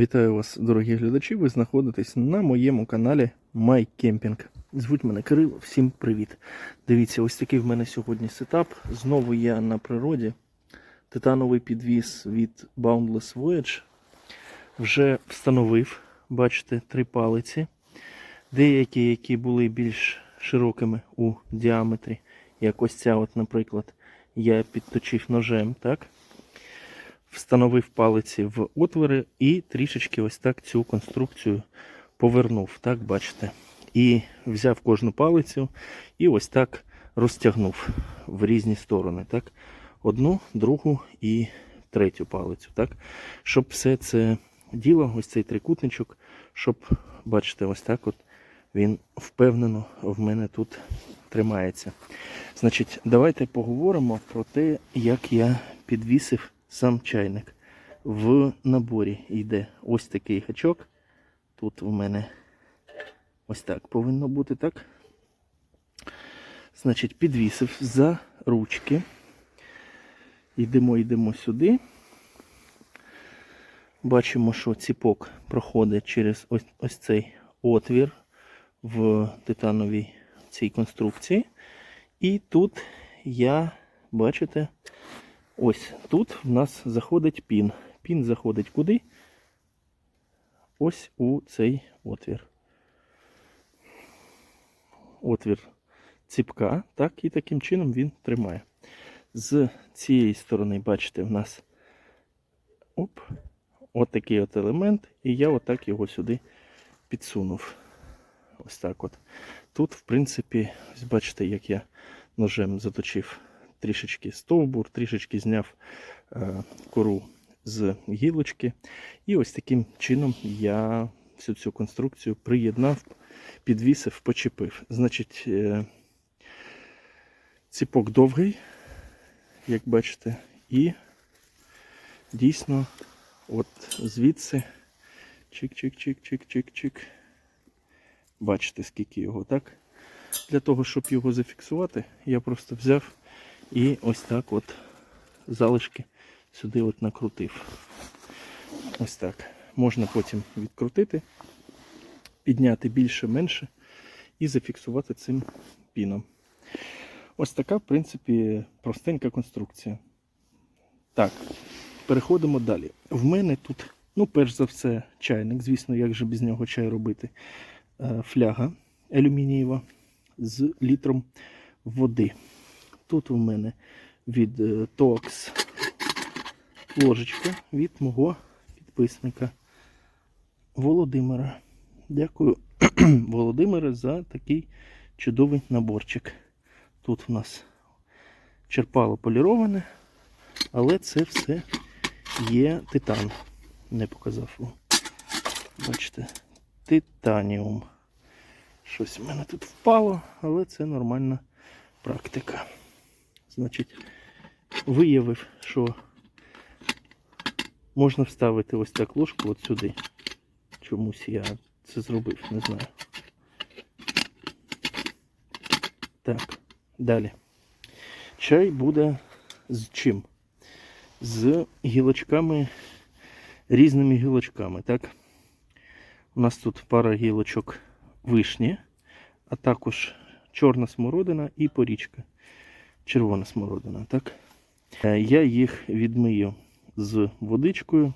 Вітаю вас, дорогі глядачі. Ви знаходитесь на моєму каналі MyCamping. Звуть мене Кирило, всім привіт. Дивіться, ось такий в мене сьогодні сетап. Знову я на природі. Титановий підвіз від Boundless Voyage. Вже встановив, бачите, три палиці. Деякі, які були більш широкими у діаметрі, як ось ця, от, наприклад, я підточив ножем, так? Встановив палиці в отвори і трішечки ось так цю конструкцію повернув, так бачите. І взяв кожну палицю і ось так розтягнув в різні сторони. так. Одну, другу і третю палицю. так. Щоб все це діло, ось цей трикутничок, щоб, бачите, ось так от він впевнено в мене тут тримається. Значить, давайте поговоримо про те, як я підвісив сам чайник. В наборі йде ось такий гачок. Тут у мене ось так повинно бути, так? Значить, підвісив за ручки. Йдемо, йдемо сюди. Бачимо, що ціпок проходить через ось, ось цей отвір в титановій цій конструкції. І тут я, бачите, ось тут в нас заходить пін. Пін заходить куди? Ось у цей отвір. Отвір ціпка, так, і таким чином він тримає. З цієї сторони, бачите, в нас оп, от от елемент, і я отак його сюди підсунув. Ось так от. Тут, в принципі, ось бачите, як я ножем заточив трішечки стовбур, трішечки зняв е, кору з гілочки. І ось таким чином я всю цю конструкцію приєднав, підвісив, почепив. Значить, е, ціпок довгий, як бачите, і дійсно, от звідси чик-чик-чик-чик-чик-чик. Бачите, скільки його, так? Для того, щоб його зафіксувати, я просто взяв і ось так от залишки сюди от накрутив. Ось так. Можна потім відкрутити, підняти більше-менше і зафіксувати цим піном. Ось така, в принципі, простенька конструкція. Так, переходимо далі. В мене тут, ну, перш за все, чайник. Звісно, як же без нього чай робити. Е, Фляга алюмінієва з літром води. Тут у мене від е, Tox ложечка від мого підписника Володимира. Дякую, Володимире, за такий чудовий наборчик. Тут у нас черпало поліроване, але це все є титан. Не показав. О, Бачите, титаніум. Щось у мене тут впало, але це нормальна практика. Значить, виявив, що можна вставити ось так ложку от сюди. Чомусь я це зробив, не знаю. Так, далі. Чай буде з чим? З гілочками, різними гілочками, так? У нас тут пара гілочок вишні, а також чорна смородина і порічка. Червона смородина, так? Е, Я їх відмию з водичкою.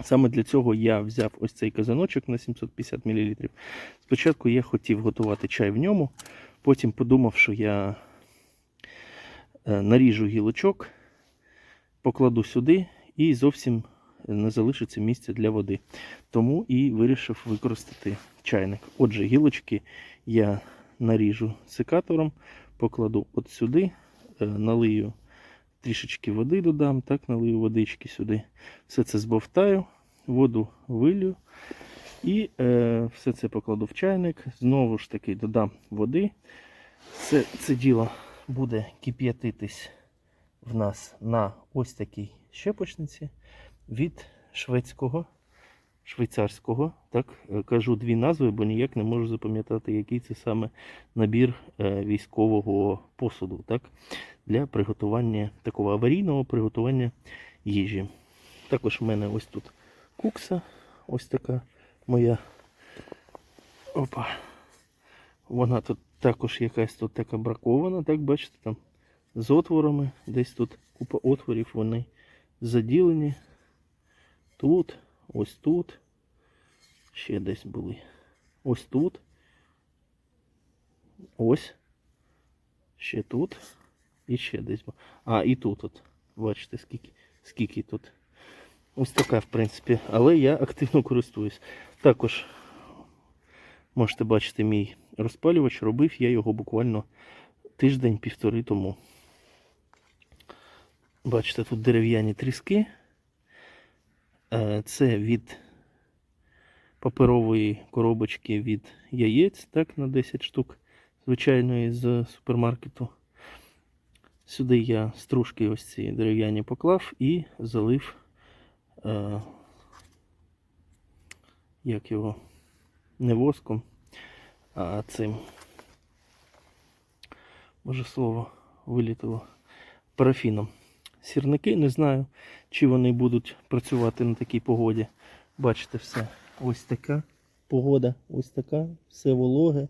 Саме для цього я взяв ось цей казаночок на 750 мл. Спочатку я хотів готувати чай в ньому, потім подумав, що я е, наріжу гілочок, покладу сюди і зовсім не залишиться місця для води. Тому і вирішив використати чайник. Отже, гілочки я наріжу секатором, покладу от сюди, налию трішечки води додам, так, налию водички сюди. Все це збовтаю, воду вилю. І е, все це покладу в чайник. Знову ж таки додам води. Це, це діло буде кип'ятитись в нас на ось такій щепочниці від шведського, швейцарського. Так, е, кажу дві назви, бо ніяк не можу запам'ятати, який це саме набір е, військового посуду. Так, для приготування такого аварійного приготування їжі. Також в мене ось тут кукса, ось така моя. Опа. Вона тут також якась тут така бракована, так бачите, там з отворами. Десь тут купа отворів, вони заділені. Тут, ось тут. Ще десь були. Ось тут. Ось. Ще тут. І ще десь. А, і тут от. Бачите, скільки, скільки тут. Ось така, в принципі. Але я активно користуюсь. Також можете бачити мій розпалювач. Робив я його буквально тиждень-півтори тому. Бачите, тут дерев'яні тріски. Е, Це від паперової коробочки від яєць, так, на 10 штук, звичайної з супермаркету. Сюди я стружки ось ці дерев'яні поклав і залив, е, як його, не воском, а цим, може слово вилітило, парафіном. Сірники, не знаю, чи вони будуть працювати на такій погоді. Бачите все. Ось така погода, ось така, все вологе.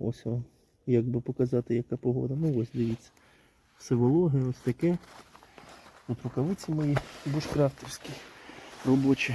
Ось вам, як би показати, яка погода. Ну ось дивіться. Все вологе, ось таке. От рукавиці мої бушкрафтерські робочі.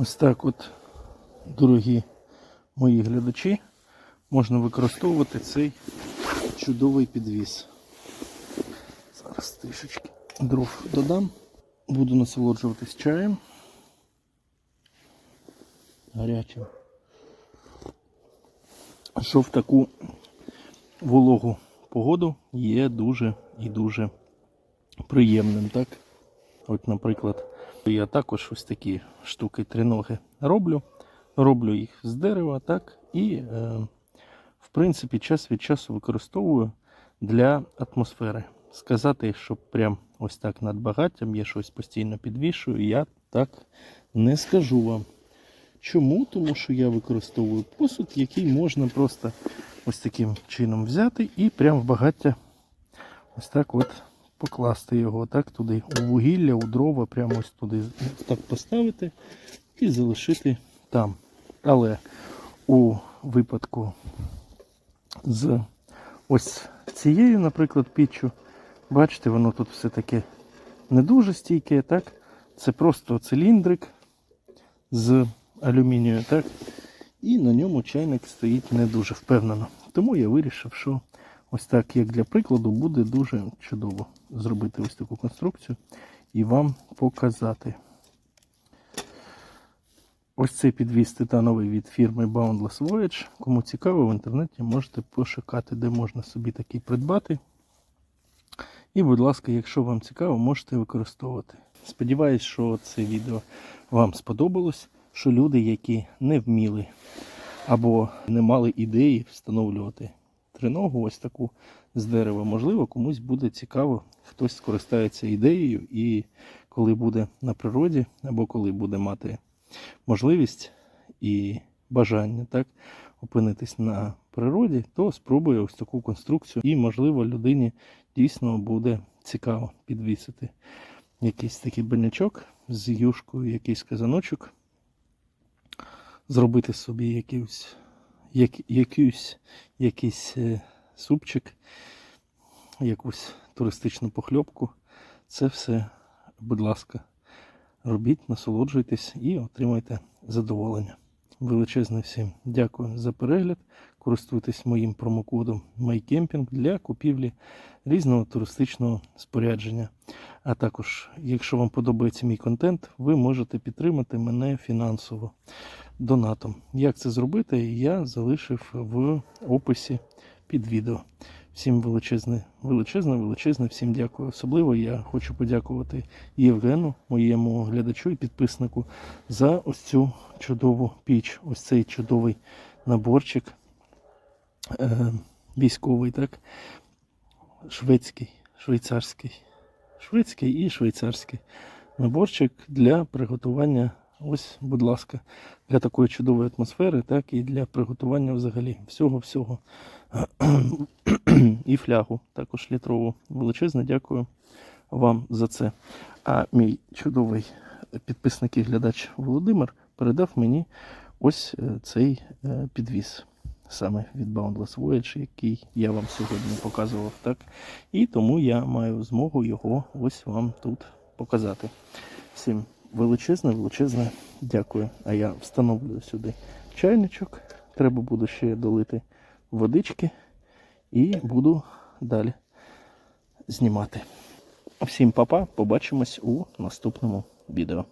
Ось так от, дорогі мої глядачі, можна використовувати цей чудовий підвіс. Зараз трішечки дров додам. Буду насолоджуватись чаєм. Гарячим. Що в таку вологу погоду є дуже і дуже приємним, так? От, наприклад, я також ось такі штуки триноги роблю. Роблю їх з дерева, так, і, е, в принципі, час від часу використовую для атмосфери. Сказати, що прям ось так над багаттям я щось постійно підвішую, я так не скажу вам. Чому? Тому що я використовую посуд, який можна просто ось таким чином взяти і прямо в багаття ось так от покласти його так туди, у вугілля, у дрова, прямо ось туди так поставити і залишити там. Але у випадку з ось цією, наприклад, піччю, бачите, воно тут все таке не дуже стійке, так? Це просто циліндрик з алюмінію, так? І на ньому чайник стоїть не дуже впевнено. Тому я вирішив, що ось так, як для прикладу, буде дуже чудово зробити ось таку конструкцію і вам показати. Ось цей підвіз титановий від фірми Boundless Voyage. Кому цікаво, в інтернеті можете пошукати, де можна собі такий придбати. І, будь ласка, якщо вам цікаво, можете використовувати. Сподіваюсь, що це відео вам сподобалось, що люди, які не вміли або не мали ідеї встановлювати триногу, ось таку з дерева, можливо, комусь буде цікаво, хтось скористається ідеєю, і коли буде на природі, або коли буде мати можливість і бажання так, опинитись на природі, то спробує ось таку конструкцію. І, можливо, людині дійсно буде цікаво підвісити якийсь такий банячок з юшкою, якийсь казаночок, зробити собі якийсь, як, якийсь, якийсь е, супчик, якусь туристичну похльопку. Це все, будь ласка, робіть, насолоджуйтесь і отримайте задоволення. Величезне всім дякую за перегляд. Користуйтесь моїм промокодом MyCamping для купівлі різного туристичного спорядження. А також, якщо вам подобається мій контент, ви можете підтримати мене фінансово донатом. Як це зробити, я залишив в описі під відео. Всім величезне, величезне, величезне, всім дякую. Особливо я хочу подякувати Євгену, моєму глядачу і підписнику, за ось цю чудову піч, ось цей чудовий наборчик е, військовий, так? Шведський, швейцарський, шведський і швейцарський наборчик для приготування. Ось, будь ласка, для такої чудової атмосфери, так і для приготування взагалі всього-всього. і флягу також літрову. Величезне дякую вам за це. А мій чудовий підписник і глядач Володимир передав мені ось е, цей е, підвіз. Саме від Boundless Voyage, який я вам сьогодні показував, так? І тому я маю змогу його ось вам тут показати. Всім величезне, величезне дякую. А я встановлю сюди чайничок. Треба буде ще долити водички і буду далі знімати. Всім па-па, побачимось у наступному відео.